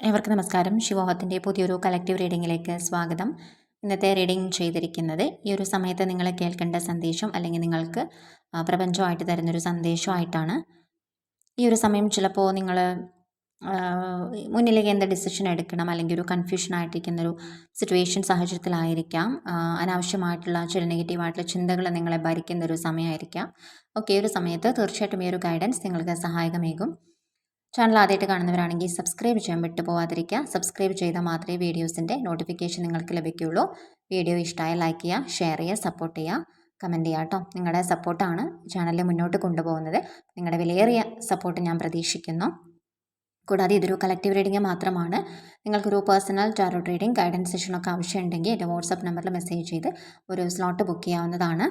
ഏവർക്കും നമസ്കാരം. ശിവോഹത്തിന്റെ പുതിയൊരു കളക്റ്റീവ് റീഡിങ്ങിലേക്ക് സ്വാഗതം. ഇന്നത്തെ റീഡിംഗ് ചെയ്തിരിക്കുന്നത് ഈ ഒരു സമയത്ത് നിങ്ങൾ കേൾക്കേണ്ട സന്ദേശം അല്ലെങ്കിൽ നിങ്ങൾക്ക് പ്രപഞ്ചമായിട്ട് തരുന്നൊരു സന്ദേശമായിട്ടാണ്. ഈ ഒരു സമയം ചിലപ്പോൾ നിങ്ങൾ മുന്നിലേക്ക് എന്ത് ഡിസിഷൻ എടുക്കണം അല്ലെങ്കിൽ ഒരു കൺഫ്യൂഷൻ ആയിട്ടിരിക്കുന്നൊരു സിറ്റുവേഷൻ സാഹചര്യത്തിലായിരിക്കാം. അനാവശ്യമായിട്ടുള്ള ചില നെഗറ്റീവായിട്ടുള്ള ചിന്തകൾ നിങ്ങളെ ഭരിക്കുന്നൊരു സമയമായിരിക്കാം. ഓക്കെ ഈ ഒരു സമയത്ത് തീർച്ചയായിട്ടും ഈ ഒരു ഗൈഡൻസ് നിങ്ങൾക്ക് സഹായകമേകും. ചാനൽ ആദ്യമായിട്ട് കാണുന്നവരാണെങ്കിൽ സബ്സ്ക്രൈബ് ചെയ്യാൻ വിട്ടു പോവാതിരിക്കുക. സബ്സ്ക്രൈബ് ചെയ്താൽ മാത്രമേ വീഡിയോസിന്റെ നോട്ടിഫിക്കേഷൻ നിങ്ങൾക്ക് ലഭിക്കുകയുള്ളൂ. വീഡിയോ ഇഷ്ടമായ ലൈക്ക് ചെയ്യുക ഷെയർ ചെയ്യുക സപ്പോർട്ട് ചെയ്യുക കമന്റ് ചെയ്യുക കേട്ടോ. നിങ്ങളുടെ സപ്പോർട്ടാണ് ചാനൽ മുന്നോട്ട് കൊണ്ടുപോകുന്നത്. നിങ്ങളുടെ വിലയേറിയ സപ്പോർട്ട് ഞാൻ പ്രതീക്ഷിക്കുന്നു. കൂടാതെ ഇതൊരു കളക്റ്റീവ് റീഡിംഗ് മാത്രമാണ്. നിങ്ങൾക്കൊരു പേഴ്സണൽ ടാരോ റീഡിംഗ് ഗൈഡൻസ് സെഷനൊക്കെ ആവശ്യമുണ്ടെങ്കിൽ എന്റെ വാട്സപ്പ് നമ്പറിൽ മെസ്സേജ് ചെയ്ത് ഒരു സ്ലോട്ട് ബുക്ക് ചെയ്യാവുന്നതാണ്.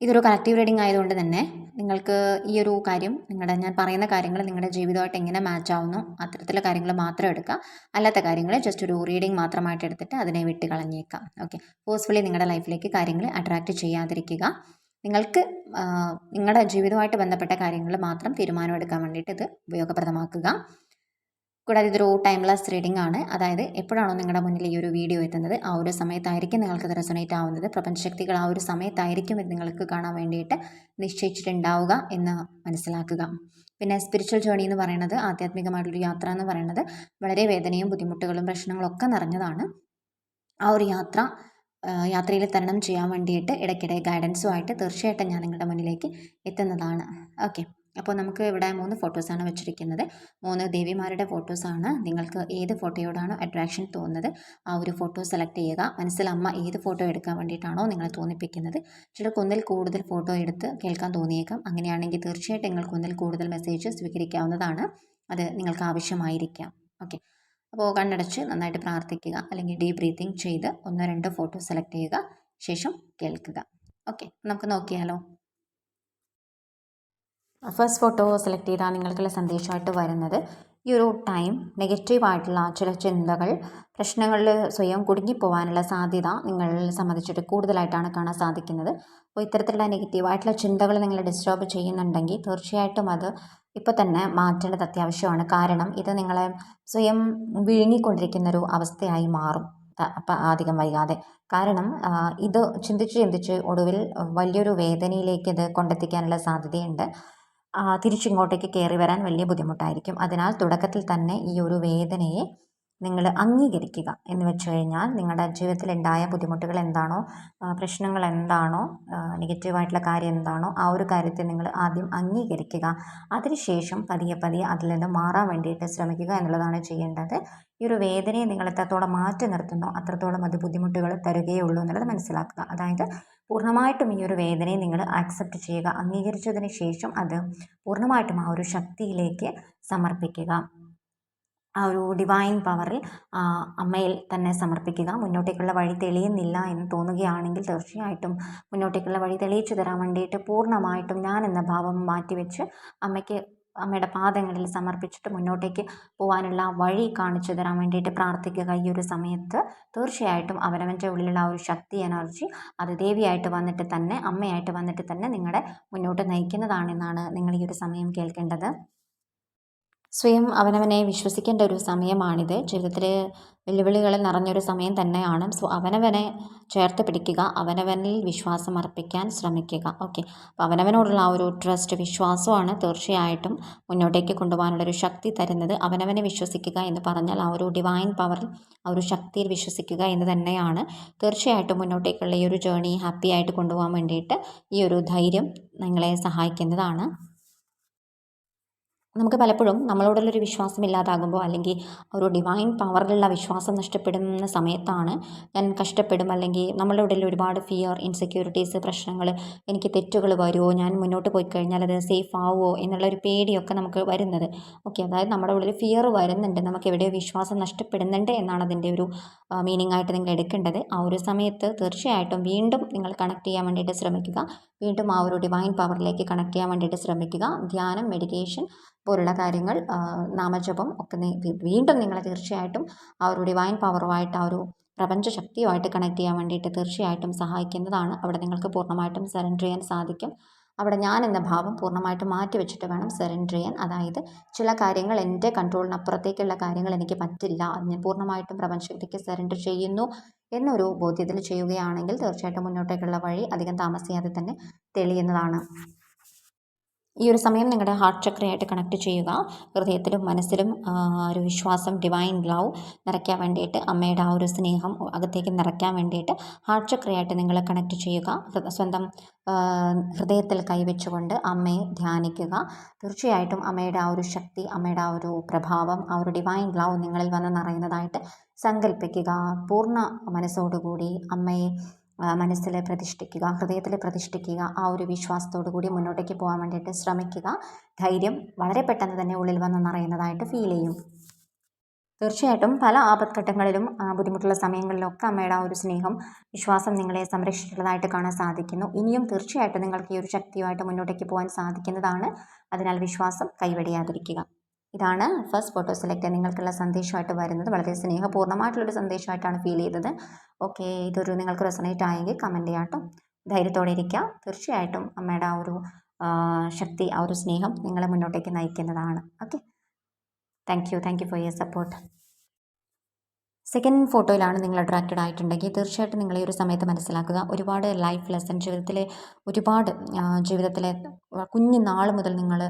ഇതൊരു കളക്റ്റീവ് റീഡിംഗ് ആയതുകൊണ്ട് തന്നെ നിങ്ങൾക്ക് ഈ ഒരു കാര്യം നിങ്ങളുടെ ഞാൻ പറയുന്ന കാര്യങ്ങൾ നിങ്ങളുടെ ജീവിതമായിട്ട് എങ്ങനെ മാച്ച് ആവുന്നു അത്തരത്തിലുള്ള കാര്യങ്ങൾ മാത്രം എടുക്കുക. അല്ലാത്ത കാര്യങ്ങൾ ജസ്റ്റ് ഒരു റീഡിംഗ് മാത്രമായിട്ട് എടുത്തിട്ട് അതിനെ വിട്ട് കളഞ്ഞേക്കാം ഓക്കെ ഫോഴ്സ്ഫുള്ളി നിങ്ങളുടെ ലൈഫിലേക്ക് കാര്യങ്ങൾ അട്രാക്റ്റ് ചെയ്യാതിരിക്കുക. നിങ്ങൾക്ക് നിങ്ങളുടെ ജീവിതമായിട്ട് ബന്ധപ്പെട്ട കാര്യങ്ങൾ മാത്രം തീരുമാനമെടുക്കാൻ വേണ്ടിയിട്ട് ഇത് ഉപയോഗപ്രദമാക്കുക. കൂടാതെ ഇതൊരു ടൈം ടൈംലെസ് റീഡിംഗ് ആണ്. അതായത് എപ്പോഴാണോ നിങ്ങളുടെ മുന്നിൽ ഈ ഒരു വീഡിയോ എത്തുന്നത് ആ ഒരു സമയത്തായിരിക്കും നിങ്ങൾക്ക് റെസൊനേറ്റ് ആവുന്നത്. പ്രപഞ്ചശക്തികൾ ആ ഒരു സമയത്തായിരിക്കും ഇത് നിങ്ങൾക്ക് കാണാൻ വേണ്ടിയിട്ട് നിശ്ചയിച്ചിട്ടുണ്ടാവുക എന്ന് മനസ്സിലാക്കുക. പിന്നെ സ്പിരിച്വൽ ജേണി എന്ന് പറയുന്നത് ആധ്യാത്മികമായിട്ടുള്ളൊരു യാത്ര എന്ന് പറയുന്നത് വളരെ വേദനയും ബുദ്ധിമുട്ടുകളും പ്രശ്നങ്ങളും ഒക്കെ നിറഞ്ഞതാണ്. ആ ഒരു യാത്ര യാത്രയിൽ തരണം ചെയ്യാൻ വേണ്ടിയിട്ട് ഇടയ്ക്കിടെ ഗൈഡൻസുമായിട്ട് തീർച്ചയായിട്ടും ഞാൻ നിങ്ങളുടെ മുന്നിലേക്ക് എത്തുന്നതാണ്. ഓക്കെ അപ്പോൾ നമുക്ക് ഇവിടെ മൂന്ന് ഫോട്ടോസാണ് വെച്ചിരിക്കുന്നത്. മൂന്ന് ദേവിമാരുടെ ഫോട്ടോസാണ് നിങ്ങൾക്ക് ഏത് ഫോട്ടോയോടാണോ അട്രാക്ഷൻ തോന്നുന്നത്? ആ ഒരു ഫോട്ടോ സെലക്ട് ചെയ്യുക. മനസ്സിൽ അമ്മ ഏത് ഫോട്ടോ എടുക്കാൻ വേണ്ടിയിട്ടാണോ നിങ്ങളെ തോന്നിപ്പിക്കുന്നത്. ചിലർക്ക് ഒന്നിൽ കൂടുതൽ ഫോട്ടോ എടുത്ത് കേൾക്കാൻ തോന്നിയേക്കാം. അങ്ങനെയാണെങ്കിൽ തീർച്ചയായിട്ടും നിങ്ങൾക്ക് ഒന്നിൽ കൂടുതൽ മെസ്സേജ് സ്വീകരിക്കാവുന്നതാണ്. അത് നിങ്ങൾക്ക് ആവശ്യമായിരിക്കാം. ഓക്കെ അപ്പോൾ കണ്ണടച്ച് നന്നായിട്ട് പ്രാർത്ഥിക്കുക. അല്ലെങ്കിൽ ഡീപ് ബ്രീത്തിങ് ചെയ്ത് ഒന്നോ രണ്ടോ ഫോട്ടോ സെലക്ട് ചെയ്യുക. ശേഷം കേൾക്കുക. ഓക്കെ നമുക്ക് നോക്കിയാലോ? ഫസ്റ്റ് ഫോട്ടോ സെലക്ട് ചെയ്താൽ നിങ്ങൾക്കുള്ള സന്ദേശമായിട്ട് വരുന്നത്. ഈ ഒരു ടൈം നെഗറ്റീവായിട്ടുള്ള ചില ചിന്തകൾ പ്രശ്നങ്ങളിൽ സ്വയം കുടുങ്ങിപ്പോവാനുള്ള സാധ്യത നിങ്ങൾ സംബന്ധിച്ചിട്ട് കൂടുതലായിട്ടാണ് കാണാൻ സാധിക്കുന്നത്. അപ്പോൾ ഇത്തരത്തിലുള്ള നെഗറ്റീവായിട്ടുള്ള ചിന്തകൾ നിങ്ങൾ ഡിസ്റ്റർബ് ചെയ്യുന്നുണ്ടെങ്കിൽ തീർച്ചയായിട്ടും അത് ഇപ്പോൾ തന്നെ മാറ്റേണ്ടത് അത്യാവശ്യമാണ്. കാരണം ഇത് നിങ്ങളെ സ്വയം വിഴുങ്ങിക്കൊണ്ടിരിക്കുന്ന ഒരു അവസ്ഥയായി മാറും അധികം വൈകാതെ. കാരണം ഇത് ചിന്തിച്ച് ചിന്തിച്ച് ഒടുവിൽ വലിയൊരു വേദനയിലേക്ക് ഇത് കൊണ്ടെത്തിക്കാനുള്ള സാധ്യതയുണ്ട്. തിരിച്ചിങ്ങോട്ടേക്ക് കയറി വരാൻ വലിയ ബുദ്ധിമുട്ടായിരിക്കും. അതിനാൽ തുടക്കത്തിൽ തന്നെ ഈ ഒരു വേദനയെ നിങ്ങൾ അംഗീകരിക്കുക എന്ന് വെച്ച് കഴിഞ്ഞാൽ നിങ്ങളുടെ ജീവിതത്തിൽ ഉണ്ടായ ബുദ്ധിമുട്ടുകൾ എന്താണോ പ്രശ്നങ്ങൾ എന്താണോ നെഗറ്റീവായിട്ടുള്ള കാര്യം എന്താണോ ആ ഒരു കാര്യത്തെ നിങ്ങൾ ആദ്യം അംഗീകരിക്കുക. അതിനുശേഷം പതിയെ പതിയെ അതിൽ നിന്ന് മാറാൻ വേണ്ടിയിട്ട് ശ്രമിക്കുക എന്നുള്ളതാണ് ചെയ്യേണ്ടത്. ഈ ഒരു വേദനയെ നിങ്ങൾ എത്രത്തോളം മാറ്റി നിർത്തുന്നോ അത്രത്തോളം അത് ബുദ്ധിമുട്ടുകൾ തരുകയുള്ളൂ എന്നുള്ളത് മനസ്സിലാക്കുക. അതായത് പൂർണമായിട്ടും ഈ ഒരു വേദനയെ നിങ്ങൾ ആക്സെപ്റ്റ് ചെയ്യുക അംഗീകരിച്ചതിന് ശേഷം അത് പൂർണമായിട്ടും ആ ഒരു ശക്തിയിലേക്ക് സമർപ്പിക്കുക. ആ ഒരു ഡിവൈൻ പവറിൽ അമ്മയിൽ തന്നെ സമർപ്പിക്കുക. മുന്നോട്ടേക്കുള്ള വഴി തെളിയുന്നില്ല എന്ന് തോന്നുകയാണെങ്കിൽ തീർച്ചയായിട്ടും മുന്നോട്ടേക്കുള്ള വഴി തെളിയിച്ചു തരാൻ വേണ്ടിയിട്ട് പൂർണമായിട്ടും ഞാൻ എന്ന ഭാവം മാറ്റിവെച്ച് അമ്മയ്ക്ക് അമ്മയുടെ പാദങ്ങളിൽ സമർപ്പിച്ചിട്ട് മുന്നോട്ടേക്ക് പോകാനുള്ള വഴി കാണിച്ചു തരാൻ വേണ്ടിയിട്ട് പ്രാർത്ഥിക്കുക. ഈ ഒരു സമയത്ത് തീർച്ചയായിട്ടും അവനവന്റെ ഉള്ളിലുള്ള ആ ഒരു ശക്തി എനർജി അത് ദേവിയായിട്ട് വന്നിട്ട് തന്നെ അമ്മയായിട്ട് വന്നിട്ട് തന്നെ നിങ്ങളെ മുന്നോട്ട് നയിക്കുന്നതാണെന്നാണ് നിങ്ങൾ ഈ ഒരു സമയം കേൾക്കേണ്ടത്. സ്വയം അവനവനെ വിശ്വസിക്കേണ്ട ഒരു സമയമാണിത്. ജീവിതത്തിൽ വെല്ലുവിളികൾ നിറഞ്ഞൊരു സമയം തന്നെയാണ്. സോ അവനവനെ ചേർത്ത് പിടിക്കുക അവനവനിൽ വിശ്വാസം അർപ്പിക്കാൻ ശ്രമിക്കുക. ഓക്കെ. അപ്പോൾ അവനവനോടുള്ള ആ ഒരു ട്രസ്റ്റ് വിശ്വാസമാണ് തീർച്ചയായിട്ടും മുന്നോട്ടേക്ക് കൊണ്ടുപോകാനുള്ളൊരു ശക്തി തരുന്നത്. അവനവനെ വിശ്വസിക്കുക എന്ന് പറഞ്ഞാൽ ആ ഒരു ഡിവൈൻ പവർ ആ ഒരു ശക്തിയിൽ വിശ്വസിക്കുക എന്ന് തന്നെയാണ്. തീർച്ചയായിട്ടും മുന്നോട്ടേക്കുള്ള ഈ ഒരു ജേണി ഹാപ്പി ആയിട്ട് കൊണ്ടുപോകാൻ വേണ്ടിയിട്ട് ഈ ഒരു ധൈര്യം നിങ്ങളെ സഹായിക്കുന്നതാണ്. നമുക്ക് പലപ്പോഴും നമ്മളോടുള്ളൊരു വിശ്വാസം ഇല്ലാതാകുമ്പോൾ അല്ലെങ്കിൽ ഒരു ഡിവൈൻ പവറിലുള്ള വിശ്വാസം നഷ്ടപ്പെടുന്ന സമയത്താണ് ഞാൻ കഷ്ടപ്പെടും. അല്ലെങ്കിൽ നമ്മളുടെ ഉള്ളിൽ ഒരുപാട് ഫിയർ ഇൻസെക്യൂരിറ്റീസ് പ്രശ്നങ്ങൾ എനിക്ക് തെറ്റുകൾ വരുമോ ഞാൻ മുന്നോട്ട് പോയി കഴിഞ്ഞാൽ അത് സേഫ് ആവുമോ എന്നുള്ളൊരു പേടിയൊക്കെ നമുക്ക് വരുന്നത്. ഓക്കെ അതായത് നമ്മുടെ ഉള്ളിൽ ഫിയർ വരുന്നുണ്ട്. നമുക്ക് എവിടെയോ വിശ്വാസം നഷ്ടപ്പെടുന്നുണ്ട് എന്നാണ് അതിന്റെ ഒരു മീനിങ് ആയിട്ട് നിങ്ങൾ എടുക്കേണ്ടത്. ആ ഒരു സമയത്ത് തീർച്ചയായിട്ടും വീണ്ടും നിങ്ങൾ കണക്ട് ചെയ്യാൻ വേണ്ടിയിട്ട് ശ്രമിക്കുക. വീണ്ടും ആ ഒരു ഡിവൈൻ പവറിലേക്ക് കണക്ട് ചെയ്യാൻ വേണ്ടിയിട്ട് ശ്രമിക്കുക. ധ്യാനം മെഡിറ്റേഷൻ പോലുള്ള കാര്യങ്ങൾ നാമജപം ഒക്കെ വീണ്ടും നിങ്ങളെ തീർച്ചയായിട്ടും ആ ഒരു ഡിവൈൻ പവറുമായിട്ട് ആ ഒരു പ്രപഞ്ച ശക്തിയുമായിട്ട് കണക്ട് ചെയ്യാൻ വേണ്ടിയിട്ട് തീർച്ചയായിട്ടും സഹായിക്കുന്നതാണ്. അവിടെ നിങ്ങൾക്ക് പൂർണമായിട്ടും സറണ്ടർ ചെയ്യാൻ സാധിക്കും. അവിടെ ഞാൻ എന്ന ഭാവം പൂർണമായിട്ട് മാറ്റി വെച്ചിട്ട് വേണം സറണ്ടർ ചെയ്യാൻ. അതായത് ചില കാര്യങ്ങൾ എന്റെ കൺട്രോളിനപ്പുറത്തേക്കുള്ള കാര്യങ്ങൾ എനിക്ക് പറ്റില്ല. ഞാൻ പൂർണമായിട്ടും പ്രപഞ്ചശക്തിക്ക് സറണ്ടർ ചെയ്യുന്നു എന്നൊരു ബോധ്യത്തിൽ ചെയ്യുകയാണെങ്കിൽ തീർച്ചയായിട്ടും മുന്നോട്ടേക്കുള്ള വഴി അധികം താമസിയാതെ തന്നെ തെളിയുന്നതാണ്. ഈ ഒരു സമയം നിങ്ങളുടെ ഹാർട്ട് ചക്രയായിട്ട് കണക്ട് ചെയ്യുക. ഹൃദയത്തിലും മനസ്സിലും ഒരു വിശ്വാസം ഡിവൈൻ ലവ് നിറയ്ക്കാൻ വേണ്ടിയിട്ട് അമ്മയുടെ ആ ഒരു സ്നേഹം അകത്തേക്ക് നിറയ്ക്കാൻ വേണ്ടിയിട്ട് ഹാർട്ട് ചക്രയായിട്ട് നിങ്ങൾ കണക്ട് ചെയ്യുക. സ്വന്തം ഹൃദയത്തിൽ കൈവച്ചുകൊണ്ട് അമ്മയെ ധ്യാനിക്കുക. തീർച്ചയായിട്ടും അമ്മയുടെ ആ ഒരു ശക്തി അമ്മയുടെ ആ ഒരു പ്രഭാവം ആ ഒരു ഡിവൈൻ ലവ് നിങ്ങളിൽ വന്ന് നിറയുന്നതായിട്ട് സങ്കല്പിക്കുക പൂർണ മനസ്സോടുകൂടി അമ്മയെ മനസ്സിൽ പ്രതിഷ്ഠിക്കുക ഹൃദയത്തിൽ പ്രതിഷ്ഠിക്കുക ആ ഒരു വിശ്വാസത്തോടു കൂടി മുന്നോട്ടേക്ക് പോകാൻ വേണ്ടിയിട്ട് ശ്രമിക്കുക. ധൈര്യം വളരെ പെട്ടെന്ന് തന്നെ ഉള്ളിൽ വന്ന് നിറയുന്നതായിട്ട് ഫീൽ ചെയ്യും. തീർച്ചയായിട്ടും പല ആപത്ഘട്ടങ്ങളിലും ബുദ്ധിമുട്ടുള്ള സമയങ്ങളിലൊക്കെ അമ്മയുടെ ആ ഒരു സ്നേഹം വിശ്വാസം നിങ്ങളെ സംരക്ഷിച്ചിട്ടുള്ളതായിട്ട് കാണാൻ സാധിക്കുന്നു. ഇനിയും തീർച്ചയായിട്ടും നിങ്ങൾക്ക് ഈ ഒരു ശക്തിയുമായിട്ട് മുന്നോട്ടേക്ക് പോകാൻ സാധിക്കുന്നതാണ്. അതിനാൽ വിശ്വാസം കൈവെടിയാതിരിക്കുക. ഇതാണ് ഫസ്റ്റ് ഫോട്ടോ സെലക്ട് നിങ്ങൾക്കുള്ള സന്ദേശമായിട്ട് വരുന്നത്. വളരെ സ്നേഹപൂർണമായിട്ടുള്ളൊരു സന്ദേശമായിട്ടാണ് ഫീൽ ചെയ്തത്. ഓക്കെ ഇതൊരു നിങ്ങൾക്ക് റെസണേറ്റ് ആയെങ്കിൽ കമന്റ് ചെയ്യാം കേട്ടോ ധൈര്യത്തോടെ ഇരിക്കുക. തീർച്ചയായിട്ടും അമ്മയുടെ ആ ഒരു ശക്തി ആ ഒരു സ്നേഹം നിങ്ങളെ മുന്നോട്ടേക്ക് നയിക്കുന്നതാണ്. Okay thank you thank you for your support second ഫോട്ടോയിലാണ് നിങ്ങൾ അട്രാക്റ്റഡ് ആയിട്ടുണ്ടെങ്കിൽ തീർച്ചയായിട്ടും നിങ്ങൾ ഈ ഒരു സമയത്ത് മനസ്സിലാക്കുക. ഒരുപാട് ലൈഫ് ലെസൺ ജീവിതത്തിലെ ഒരുപാട് ജീവിതത്തിലെ കുഞ്ഞു നാൾ മുതൽ നിങ്ങൾ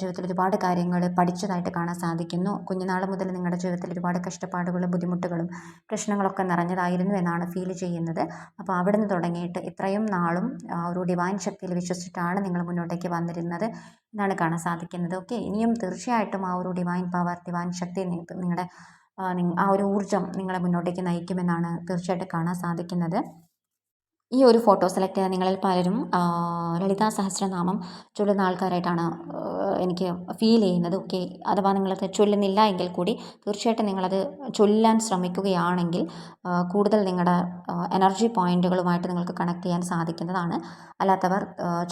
ജീവിതത്തിൽ ഒരുപാട് കാര്യങ്ങൾ പഠിച്ചതായിട്ട് കാണാൻ സാധിക്കുന്നു. കുഞ്ഞുനാൾ മുതൽ നിങ്ങളുടെ ജീവിതത്തിൽ ഒരുപാട് കഷ്ടപ്പാടുകളും ബുദ്ധിമുട്ടുകളും പ്രശ്നങ്ങളൊക്കെ നിറഞ്ഞതായിരുന്നു എന്നാണ് ഫീൽ ചെയ്യുന്നത്. അപ്പോൾ അവിടെ നിന്ന് തുടങ്ങിയിട്ട് ഇത്രയും നാളും ഒരു ഡിവൈൻ ശക്തിയിൽ വിശ്വസിച്ചിട്ടാണ് നിങ്ങൾ മുന്നോട്ടേക്ക് വന്നിരുന്നത് എന്നാണ് കാണാൻ സാധിക്കുന്നത്. ഓക്കെ ഇനിയും തീർച്ചയായിട്ടും ആ ഒരു ഡിവൈൻ പവർ ഡിവൈൻ ശക്തി നിങ്ങളുടെ ആ, ഒരു ഊർജം നിങ്ങളെ മുന്നോട്ടേക്ക് നയിക്കുമെന്നാണ് തീർച്ചയായിട്ടും കാണാൻ സാധിക്കുന്നത്. ഈ ഒരു ഫോട്ടോ സെലക്ട് ചെയ്ത നിങ്ങളിൽ പലരും ലളിതാ സഹസ്രനാമം ചൊല്ലുന്ന ആൾക്കാരായിട്ടാണ് എനിക്ക് ഫീൽ ചെയ്യുന്നത്. ഓക്കെ അഥവാ നിങ്ങളത് ചൊല്ലുന്നില്ല എങ്കിൽ കൂടി തീർച്ചയായിട്ടും നിങ്ങളത് ചൊല്ലാൻ ശ്രമിക്കുകയാണെങ്കിൽ കൂടുതൽ നിങ്ങളുടെ എനർജി പോയിന്റുകളുമായിട്ട് നിങ്ങൾക്ക് കണക്ട് ചെയ്യാൻ സാധിക്കുന്നതാണ്. അല്ലാത്തവർ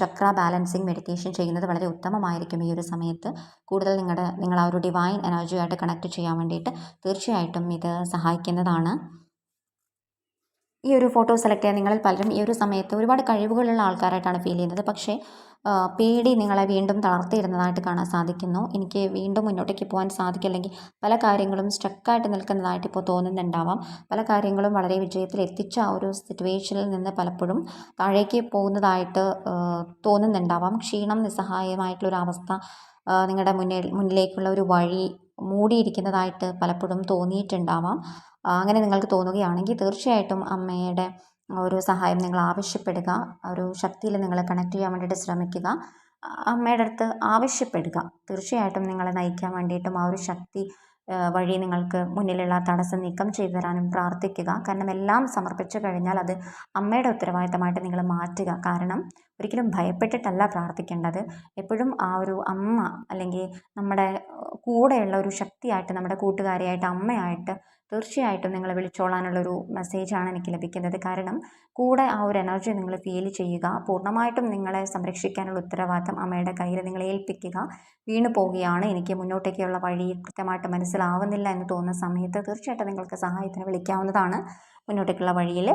ചക്ര ബാലൻസിങ് മെഡിറ്റേഷൻ ചെയ്യുന്നത് വളരെ ഉത്തമമായിരിക്കും ഈ ഒരു സമയത്ത്. കൂടുതൽ നിങ്ങളുടെ നിങ്ങൾ ആ ഒരു ഡിവൈൻ എനർജിയായിട്ട് കണക്ട് ചെയ്യാൻ വേണ്ടിയിട്ട് തീർച്ചയായിട്ടും ഇത് സഹായിക്കുന്നതാണ്. ഈ ഒരു ഫോട്ടോ സെലക്ട് ചെയ്യാൻ നിങ്ങളിൽ പലരും ഈ ഒരു സമയത്ത് ഒരുപാട് കഴിവുകളുള്ള ആൾക്കാരായിട്ടാണ് ഫീൽ ചെയ്യുന്നത്. പക്ഷേ പേടി നിങ്ങളെ വീണ്ടും തളർത്തിയിരുന്നതായിട്ട് കാണാൻ സാധിക്കുന്നു. എനിക്ക് വീണ്ടും മുന്നോട്ടേക്ക് പോകാൻ സാധിക്കില്ലെങ്കിൽ പല കാര്യങ്ങളും സ്റ്റക്കായിട്ട് നിൽക്കുന്നതായിട്ട് ഇപ്പോൾ തോന്നുന്നുണ്ടാവാം. പല കാര്യങ്ങളും വളരെ വിജയത്തിൽ എത്തിച്ച ആ ഒരു സിറ്റുവേഷനിൽ നിന്ന് പലപ്പോഴും താഴേക്ക് പോകുന്നതായിട്ട് തോന്നുന്നുണ്ടാവാം. ക്ഷീണം നിസ്സഹായമായിട്ടുള്ളൊരവസ്ഥ നിങ്ങളുടെ മുന്നിൽ മുന്നിലേക്കുള്ള ഒരു വഴി മൂടിയിരിക്കുന്നതായിട്ട് പലപ്പോഴും തോന്നിയിട്ടുണ്ടാവാം. അങ്ങനെ നിങ്ങൾക്ക് തോന്നുകയാണെങ്കിൽ തീർച്ചയായിട്ടും അമ്മയുടെ ഒരു സഹായം നിങ്ങൾ ആവശ്യപ്പെടുക. ഒരു ശക്തിയിൽ നിങ്ങളെ കണക്ട് ചെയ്യാൻ വേണ്ടിയിട്ട് ശ്രമിക്കുക. അമ്മയുടെ അടുത്ത് ആവശ്യപ്പെടുക. തീർച്ചയായിട്ടും നിങ്ങളെ നയിക്കാൻ വേണ്ടിയിട്ടും ആ ഒരു ശക്തി വഴി നിങ്ങൾക്ക് മുന്നിലുള്ള തടസ്സം നീക്കം ചെയ്തു തരാനും പ്രാർത്ഥിക്കുക. കാരണം എല്ലാം സമർപ്പിച്ചു കഴിഞ്ഞാൽ അത് അമ്മയുടെ ഉത്തരവാദിത്തമായിട്ട് നിങ്ങൾ മാറ്റുക. കാരണം ഒരിക്കലും ഭയപ്പെട്ടിട്ടല്ല പ്രാർത്ഥിക്കേണ്ടത്. എപ്പോഴും ആ ഒരു അമ്മ അല്ലെങ്കിൽ നമ്മുടെ കൂടെയുള്ള ഒരു ശക്തിയായിട്ട് നമ്മുടെ കൂട്ടുകാരിയായിട്ട് അമ്മയായിട്ട് തീർച്ചയായിട്ടും നിങ്ങളെ വിളിച്ചോളാനുള്ളൊരു മെസ്സേജാണ് എനിക്ക് ലഭിക്കുന്നത്. കാരണം കൂടെ ആ ഒരു എനർജി നിങ്ങൾ ഫീൽ ചെയ്യുക പൂർണമായിട്ടും നിങ്ങളെ സംരക്ഷിക്കാനുള്ള ഉത്തരവാദിത്തം അമ്മയുടെ കയ്യിൽ നിങ്ങൾ ഏൽപ്പിക്കുക വീണു പോവുകയാണ് എനിക്ക് മുന്നോട്ടേക്കുള്ള വഴി കൃത്യമായിട്ട് മനസ്സിലാവുന്നില്ല എന്ന് തോന്നുന്ന സമയത്ത് തീർച്ചയായിട്ടും നിങ്ങൾക്ക് സഹായത്തിന് വിളിക്കാവുന്നതാണ്. മുന്നോട്ടേക്കുള്ള വഴിയിൽ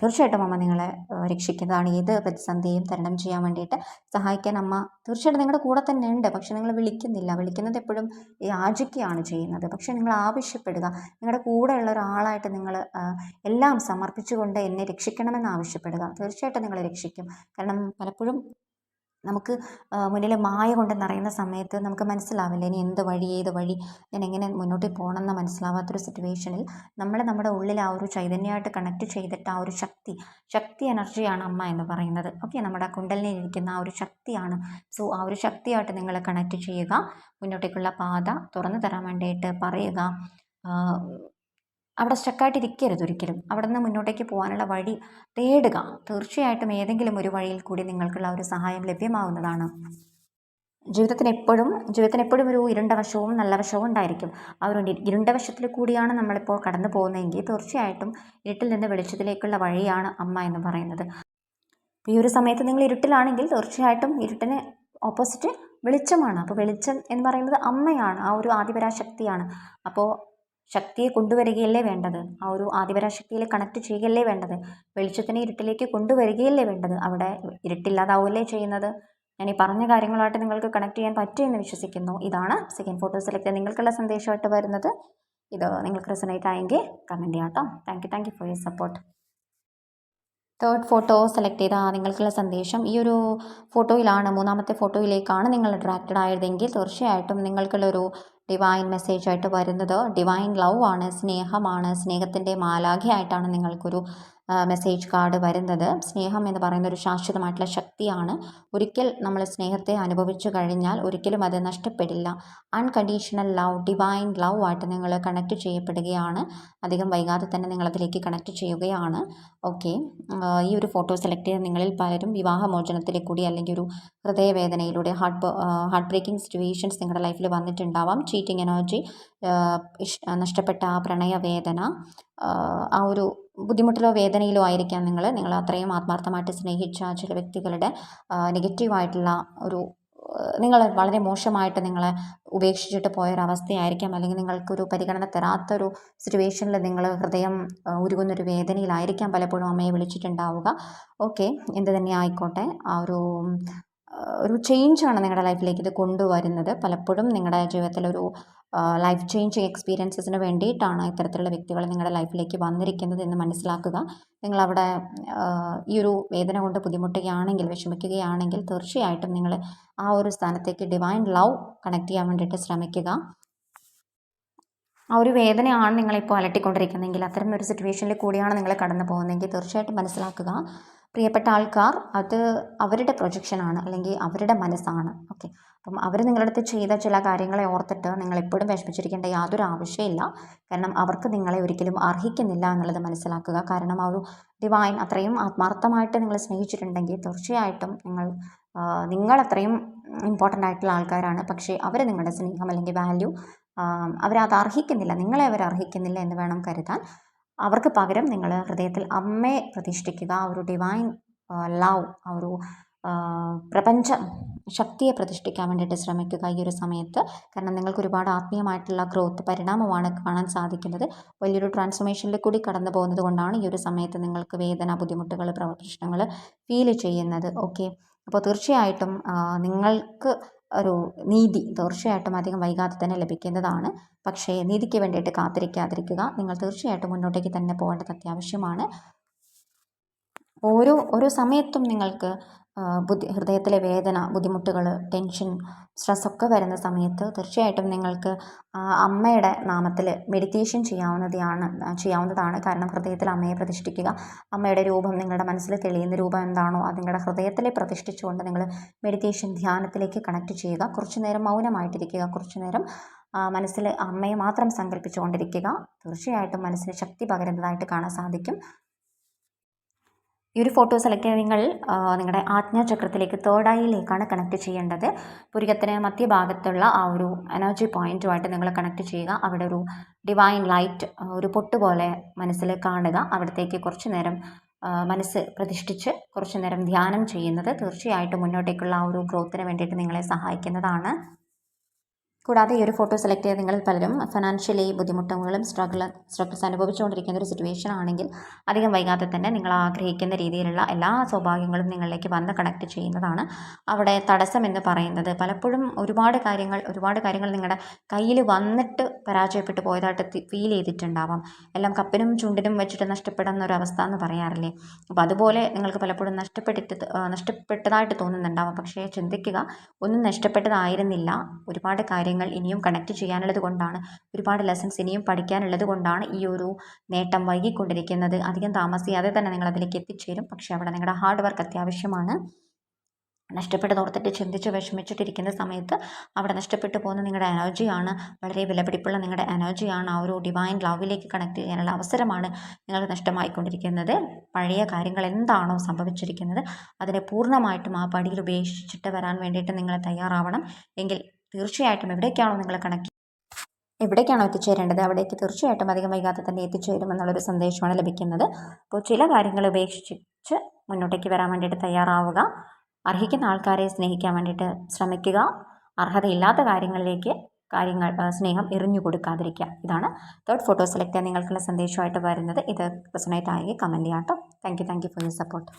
തീർച്ചയായിട്ടും അമ്മ നിങ്ങളെ രക്ഷിക്കുന്നതാണ്. ഏത് പ്രതിസന്ധിയും തരണം ചെയ്യാൻ വേണ്ടിയിട്ട് സഹായിക്കാൻ അമ്മ തീർച്ചയായിട്ടും നിങ്ങളുടെ കൂടെ തന്നെ ഉണ്ട്. പക്ഷെ നിങ്ങൾ വിളിക്കുന്നില്ല. വിളിക്കുന്നത് എപ്പോഴും യാചിക്കുകയാണ് ചെയ്യുന്നത്. പക്ഷെ നിങ്ങൾ ആവശ്യപ്പെടുക. നിങ്ങളുടെ കൂടെയുള്ള ഒരാളായിട്ട് നിങ്ങൾ എല്ലാം സമർപ്പിച്ചുകൊണ്ട് എന്നെ രക്ഷിക്കണമെന്ന് ആവശ്യപ്പെടുക. തീർച്ചയായിട്ടും നിങ്ങളെ രക്ഷിക്കും. കാരണം പലപ്പോഴും നമുക്ക് മുന്നിൽ മായ കൊണ്ട് നിറയുന്ന സമയത്ത് നമുക്ക് മനസ്സിലാവില്ല ഇനി എന്ത് വഴി ഏത് വഴി ഞാൻ എങ്ങനെ മുന്നോട്ട് പോകണം എന്ന് മനസ്സിലാവാത്തൊരു സിറ്റുവേഷനിൽ നമ്മൾ നമ്മുടെ ഉള്ളിൽ ആ ഒരു ചൈതന്യമായിട്ട് കണക്ട് ചെയ്തിട്ട് ആ ഒരു ശക്തി ശക്തി എനർജിയാണ് അമ്മ എന്ന് പറയുന്നത്. ഓക്കെ നമ്മുടെ കുണ്ടലിനെ ഇരിക്കുന്ന ആ ഒരു ശക്തിയാണ്. സോ ആ ഒരു ശക്തിയായിട്ട് നിങ്ങൾ കണക്ട് ചെയ്യുക. മുന്നോട്ടേക്കുള്ള പാത തുറന്നു തരാൻ വേണ്ടിയിട്ട് പറയുക. അവിടെ സ്റ്റക്കായിട്ട് ഇരിക്കരുത് ഒരിക്കലും. അവിടെ നിന്ന് മുന്നോട്ടേക്ക് പോകാനുള്ള വഴി തേടുക. തീർച്ചയായിട്ടും ഏതെങ്കിലും ഒരു വഴിയിൽ കൂടി നിങ്ങൾക്കുള്ള ഒരു സഹായം ലഭ്യമാവുന്നതാണ്. ജീവിതത്തിന് എപ്പോഴും ജീവിതത്തിന് എപ്പോഴും ഒരു ഇരുണ്ട വശവും നല്ല വശവും ഉണ്ടായിരിക്കും. ആ ഒരു ഇരു- ഇരുണ്ട വശത്തിൽ കൂടിയാണ് നമ്മളിപ്പോൾ കടന്നു പോകുന്നതെങ്കിൽ തീർച്ചയായിട്ടും ഇരുട്ടിൽ നിന്ന് വെളിച്ചത്തിലേക്കുള്ള വഴിയാണ് അമ്മ എന്ന് പറയുന്നത്. ഈ ഒരു സമയത്ത് നിങ്ങൾ ഇരുട്ടിലാണെങ്കിൽ തീർച്ചയായിട്ടും ഇരുട്ടിന് ഓപ്പോസിറ്റ് വെളിച്ചമാണ്. അപ്പോൾ വെളിച്ചം എന്ന് പറയുന്നത് അമ്മയാണ്. ആ ഒരു ആദിപരാശക്തിയാണ്. അപ്പോൾ ശക്തിയെ കൊണ്ടുവരികയല്ലേ വേണ്ടത്? ആ ഒരു ആദിപരാശക്തിയിൽ കണക്ട് ചെയ്യുകയല്ലേ വേണ്ടത്? വെളിച്ചത്തിനെ ഇരുട്ടിലേക്ക് കൊണ്ടുവരികയല്ലേ വേണ്ടത്? അവിടെ ഇരുട്ടില്ലാതാവുകയല്ലേ ചെയ്യുന്നത്? ഞാൻ ഈ പറഞ്ഞ കാര്യങ്ങളായിട്ട് നിങ്ങൾക്ക് കണക്ട് ചെയ്യാൻ പറ്റുമെന്ന് വിശ്വസിക്കുന്നു. ഇതാണ് സെക്കൻഡ് ഫോട്ടോ സെലക്ട് നിങ്ങൾക്കുള്ള സന്ദേശമായിട്ട് വരുന്നത്. ഇത് നിങ്ങൾക്ക് റെസനേറ്റ് ആയെങ്കിൽ കമന്റ് ചെയ്യാം കേട്ടോ. Thank you thank you for your support third photo select ചെയ്ത നിങ്ങൾക്കുള്ള സന്ദേശം ഈ ഒരു ഫോട്ടോയിലാണ് മൂന്നാമത്തെ ഫോട്ടോയിലേക്കാണ് നിങ്ങൾ അട്രാക്റ്റഡ് ആയതെങ്കിൽ തീർച്ചയായിട്ടും നിങ്ങൾക്കുള്ളൊരു ഡിവൈൻ മെസ്സേജ് ആയിട്ട് വരുന്നത്. ഡിവൈൻ ലവ് ആണ് സ്നേഹമാണ് സ്നേഹത്തിന്റെ മാലാഖയായിട്ടാണ് നിങ്ങൾക്കൊരു മെസ്സേജ് കാർഡ് വരുന്നത്. സ്നേഹം എന്ന് പറയുന്ന ഒരു ശാശ്വതമായിട്ടുള്ള ശക്തിയാണ്. ഒരിക്കൽ നമ്മൾ സ്നേഹത്തെ അനുഭവിച്ചു കഴിഞ്ഞാൽ ഒരിക്കലും അത് നഷ്ടപ്പെടില്ല. അൺകണ്ടീഷണൽ ലവ് ഡിവൈൻ ലവ് ആയിട്ട് നിങ്ങൾ കണക്ട് ചെയ്യപ്പെടുകയാണ്. അധികം വൈകാതെ തന്നെ നിങ്ങളതിലേക്ക് കണക്ട് ചെയ്യുകയാണ്. ഓക്കെ ഈ ഒരു ഫോട്ടോ സെലക്ട് ചെയ്ത് നിങ്ങളിൽ പലരും വിവാഹമോചനത്തിലെ കൂടി അല്ലെങ്കിൽ ഒരു ഹൃദയവേദനയിലൂടെ ഹാർട്ട് ഹാർട്ട് ബ്രേക്കിംഗ് സിറ്റുവേഷൻസ് നിങ്ങളുടെ ലൈഫിൽ വന്നിട്ടുണ്ടാവാം. ചീറ്റിംഗ് എനർജി നഷ്ടപ്പെട്ട ആ പ്രണയവേദന ആ ഒരു ബുദ്ധിമുട്ടിലോ വേദനയിലോ ആയിരിക്കാം നിങ്ങൾ നിങ്ങൾ അത്രയും ആത്മാർത്ഥമായിട്ട് സ്നേഹിച്ച ചില വ്യക്തികളുടെ നെഗറ്റീവായിട്ടുള്ള ഒരു നിങ്ങൾ വളരെ മോശമായിട്ട് നിങ്ങളെ ഉപേക്ഷിച്ചിട്ട് പോയൊരവസ്ഥയായിരിക്കാം. അല്ലെങ്കിൽ നിങ്ങൾക്കൊരു പരിഗണന തരാത്തൊരു സിറ്റുവേഷനിൽ നിങ്ങൾ ഹൃദയം ഉരുകുന്നൊരു വേദനയിലായിരിക്കാം പലപ്പോഴും അമ്മയെ വിളിച്ചിട്ടുണ്ടാവുക. ഓക്കെ എന്ത് തന്നെ ആയിക്കോട്ടെ. ആ ഒരു ഒരു ചേഞ്ചാണ് നിങ്ങളുടെ ലൈഫിലേക്ക് ഇത് കൊണ്ടുവരുന്നത്. പലപ്പോഴും നിങ്ങളുടെ ജീവിതത്തിലൊരു ലൈഫ് ചേഞ്ചിങ് എക്സ്പീരിയൻസസിന് വേണ്ടിയിട്ടാണ് ഇത്തരത്തിലുള്ള വ്യക്തികൾ നിങ്ങളുടെ ലൈഫിലേക്ക് വന്നിരിക്കുന്നത് എന്ന് മനസ്സിലാക്കുക. നിങ്ങളവിടെ ഈ ഒരു വേദന കൊണ്ട് ബുദ്ധിമുട്ടുകയാണെങ്കിൽ വിഷമിക്കുകയാണെങ്കിൽ തീർച്ചയായിട്ടും നിങ്ങൾ ആ ഒരു സ്ഥാനത്തേക്ക് ഡിവൈൻ ലവ് കണക്ട് ചെയ്യാൻ വേണ്ടിയിട്ട് ശ്രമിക്കുക. ആ ഒരു വേദനയാണ് നിങ്ങളിപ്പോൾ അലട്ടിക്കൊണ്ടിരിക്കുന്നതെങ്കിൽ അത്തരം ഒരു സിറ്റുവേഷനിൽ കൂടിയാണ് നിങ്ങൾ കടന്നു പോകുന്നതെങ്കിൽ തീർച്ചയായിട്ടും മനസ്സിലാക്കുക. പ്രിയപ്പെട്ട ആൾക്കാർ അത് അവരുടെ പ്രൊജക്ഷനാണ് അല്ലെങ്കിൽ അവരുടെ മനസ്സാണ്. ഓക്കെ അപ്പം അവർ നിങ്ങളുടെ അടുത്ത് ചെയ്ത ചില കാര്യങ്ങളെ ഓർത്തിട്ട് നിങ്ങൾ എപ്പോഴും വിഷമിച്ചിരിക്കേണ്ട യാതൊരു ആവശ്യമില്ല കാരണം അവർക്ക് നിങ്ങളെ ഒരിക്കലും അർഹിക്കുന്നില്ല എന്നുള്ളത് മനസ്സിലാക്കുക. കാരണം ആ ഒരു ഡിവൈൻ അത്രയും ആത്മാർത്ഥമായിട്ട് നിങ്ങൾ സ്നേഹിച്ചിട്ടുണ്ടെങ്കിൽ തീർച്ചയായിട്ടും നിങ്ങൾ നിങ്ങൾ അത്രയും ഇമ്പോർട്ടന്റ് ആയിട്ടുള്ള ആൾക്കാരാണ്. പക്ഷേ അവർ നിങ്ങളുടെ സ്നേഹം അല്ലെങ്കിൽ വാല്യൂ അവരത് അർഹിക്കുന്നില്ല. നിങ്ങളെ അവർ അർഹിക്കുന്നില്ല എന്ന് വേണം കരുതാൻ. അവർക്ക് പകരം നിങ്ങൾ ഹൃദയത്തിൽ അമ്മയെ പ്രതിഷ്ഠിക്കുക ആ ഒരു ഡിവൈൻ ലവ് ആ ഒരു പ്രപഞ്ച ശക്തിയെ പ്രതിഷ്ഠിക്കാൻ വേണ്ടിയിട്ട് ശ്രമിക്കുക ഈ ഒരു സമയത്ത്. കാരണം നിങ്ങൾക്ക് ഒരുപാട് ആത്മീയമായിട്ടുള്ള ഗ്രോത്ത് പരിണാമമാണ് കാണാൻ സാധിക്കുന്നത്. വലിയൊരു ട്രാൻസ്ഫോർമേഷനിൽ കൂടി കടന്നു പോകുന്നത് കൊണ്ടാണ് ഈ ഒരു സമയത്ത് നിങ്ങൾക്ക് വേദന ബുദ്ധിമുട്ടുകൾ പ്രശ്നങ്ങൾ ഫീൽ ചെയ്യുന്നത്. ഓക്കെ അപ്പോൾ തീർച്ചയായിട്ടും നിങ്ങൾക്ക് ഒരു നീതി തീർച്ചയായിട്ടും അധികം വൈകാതെ തന്നെ ലഭിക്കുന്നതാണ്. പക്ഷേ നീതിക്ക് വേണ്ടിയിട്ട് കാത്തിരിക്കാതിരിക്കുക നിങ്ങൾ തീർച്ചയായിട്ടും മുന്നോട്ടേക്ക് തന്നെ പോകേണ്ടത് അത്യാവശ്യമാണ്. ഓരോ ഓരോ സമയത്തും നിങ്ങൾക്ക് ബുദ്ധി ഹൃദയത്തിലെ വേദന ബുദ്ധിമുട്ടുകൾ ടെൻഷൻ സ്ട്രെസ്സൊക്കെ വരുന്ന സമയത്ത് തീർച്ചയായിട്ടും നിങ്ങൾക്ക് അമ്മയുടെ നാമത്തിൽ മെഡിറ്റേഷൻ ചെയ്യാവുന്നതാണ് ചെയ്യാവുന്നതാണ്. കാരണം ഹൃദയത്തിൽ അമ്മയെ പ്രതിഷ്ഠിക്കുക അമ്മയുടെ രൂപം നിങ്ങളുടെ മനസ്സിൽ തെളിയുന്ന രൂപം എന്താണോ അത് നിങ്ങളുടെ ഹൃദയത്തിൽ പ്രതിഷ്ഠിച്ചുകൊണ്ട് നിങ്ങൾ മെഡിറ്റേഷൻ ധ്യാനത്തിലേക്ക് കണക്ട് ചെയ്യുക. കുറച്ചു നേരം മൗനമായിട്ടിരിക്കുക. കുറച്ചു നേരം മനസ്സിൽ അമ്മയെ മാത്രം സങ്കല്പിച്ചുകൊണ്ടിരിക്കുക. തീർച്ചയായിട്ടും മനസ്സിന് ശക്തി പകരുന്നതായിട്ട് കാണാൻ സാധിക്കും. ഈ ഒരു ഫോട്ടോ സെലക്ട് ചെയ്ത് നിങ്ങൾ നിങ്ങളുടെ ആജ്ഞാചക്രത്തിലേക്ക് തേർഡ് ഐയിലേക്കാണ് കണക്ട് ചെയ്യേണ്ടത്. പുരികത്തിന് മധ്യഭാഗത്തുള്ള ആ ഒരു എനർജി പോയിന്റുമായിട്ട് നിങ്ങൾ കണക്ട് ചെയ്യുക. അവിടെ ഒരു ഡിവൈൻ ലൈറ്റ് ഒരു പൊട്ട് പോലെ മനസ്സിൽ കാണുക. അവിടത്തേക്ക് കുറച്ച് നേരം മനസ്സ് പ്രതിഷ്ഠിച്ച് കുറച്ച് നേരം ധ്യാനം ചെയ്യുന്നത് തീർച്ചയായിട്ടും മുന്നോട്ടേക്കുള്ള ആ ഒരു ഗ്രോത്തിന് വേണ്ടിയിട്ട് നിങ്ങളെ സഹായിക്കുന്നതാണ്. കൂടാതെ ഈ ഒരു ഫോട്ടോ സെലക്ട് ചെയ്ത് നിങ്ങൾ പലരും ഫിനാൻഷ്യലി ബുദ്ധിമുട്ടുകളും സ്ട്രഗിൾ സ്ട്രഗിൾസ് അനുഭവിച്ചുകൊണ്ടിരിക്കുന്ന ഒരു സിറ്റുവേഷൻ ആണെങ്കിൽ അധികം വൈകാതെ തന്നെ നിങ്ങൾ ആഗ്രഹിക്കുന്ന രീതിയിലുള്ള എല്ലാ സൗഭാഗ്യങ്ങളും നിങ്ങളിലേക്ക് വന്ന് കണക്ട് ചെയ്യുന്നതാണ്. അവിടെ തടസ്സം എന്ന് പറയുന്നത് പലപ്പോഴും ഒരുപാട് കാര്യങ്ങൾ ഒരുപാട് കാര്യങ്ങൾ നിങ്ങളുടെ കയ്യിൽ വന്നിട്ട് പരാജയപ്പെട്ടു പോയതായിട്ട് ഫീൽ ചെയ്തിട്ടുണ്ടാവാം. എല്ലാം കപ്പിനും ചുണ്ടിനും വെച്ചിട്ട് നഷ്ടപ്പെടുന്ന ഒരു അവസ്ഥ എന്ന് പറയാറില്ലേ? അപ്പോൾ അതുപോലെ നിങ്ങൾക്ക് പലപ്പോഴും നഷ്ടപ്പെട്ടിട്ട് നഷ്ടപ്പെട്ടതായിട്ട് തോന്നുന്നുണ്ടാവാം. പക്ഷേ ചിന്തിക്കുക ഒന്നും നഷ്ടപ്പെട്ടതായിരുന്നില്ല. ഒരുപാട് കാര്യങ്ങൾ കാര്യങ്ങൾ ഇനിയും കണക്ട് ചെയ്യാനുള്ളത് കൊണ്ടാണ്. ഒരുപാട് ലെസൺസ് ഇനിയും പഠിക്കാനുള്ളത് കൊണ്ടാണ് ഈ ഒരു നേട്ടം വൈകിക്കൊണ്ടിരിക്കുന്നത്. അധികം താമസിയാതെ തന്നെ നിങ്ങൾ അതിലേക്ക് എത്തിച്ചേരും. പക്ഷേ അവിടെ നിങ്ങളുടെ ഹാർഡ് വർക്ക് അത്യാവശ്യമാണ്. നഷ്ടപ്പെട്ടതോർത്തിട്ട് ചിന്തിച്ച് വിഷമിച്ചിട്ടിരിക്കുന്ന സമയത്ത് അവിടെ നഷ്ടപ്പെട്ടു പോകുന്ന നിങ്ങളുടെ എനർജിയാണ് വളരെ വിലപിടിപ്പുള്ള നിങ്ങളുടെ എനർജിയാണ് ആ ഒരു ഡിവൈൻ ലവിലേക്ക് കണക്ട് ചെയ്യാനുള്ള അവസരമാണ് നിങ്ങൾക്ക് നഷ്ടമായിക്കൊണ്ടിരിക്കുന്നത്. പഴയ കാര്യങ്ങൾ എന്താണോ സംഭവിച്ചിരിക്കുന്നത് അതിനെ പൂർണമായിട്ടും ആ പടിയിൽ ഉപേക്ഷിച്ചിട്ട് വരാൻ വേണ്ടിയിട്ട് നിങ്ങൾ തയ്യാറാവണം. എങ്കിൽ തീർച്ചയായിട്ടും എവിടേക്കാണോ നിങ്ങൾ കണക്ട് എവിടേക്കാണോ എത്തിച്ചേരേണ്ടത് അവിടേക്ക് തീർച്ചയായിട്ടും അധികം വൈകാതെ തന്നെ എത്തിച്ചേരുമെന്നുള്ളൊരു സന്ദേശമാണ് ലഭിക്കുന്നത്. അപ്പോൾ ചില കാര്യങ്ങൾ ഉപേക്ഷിച്ച് മുന്നോട്ടേക്ക് വരാൻ വേണ്ടിയിട്ട് തയ്യാറാവുക. അർഹിക്കുന്ന ആൾക്കാരെ സ്നേഹിക്കാൻ വേണ്ടിയിട്ട് ശ്രമിക്കുക. അർഹതയില്ലാത്ത കാര്യങ്ങളിലേക്ക് കാര്യങ്ങൾ സ്നേഹം എറിഞ്ഞു കൊടുക്കാതിരിക്കുക. ഇതാണ് തേർഡ് ഫോട്ടോ സെലക്ട് ചെയ്യാൻ നിങ്ങൾക്കുള്ള സന്ദേശമായിട്ട് വരുന്നത്. ഇത് റെസണേറ്റ് ആയി കമന്റ് ചെയ്യാം കേട്ടോ. Thank you thank you for your support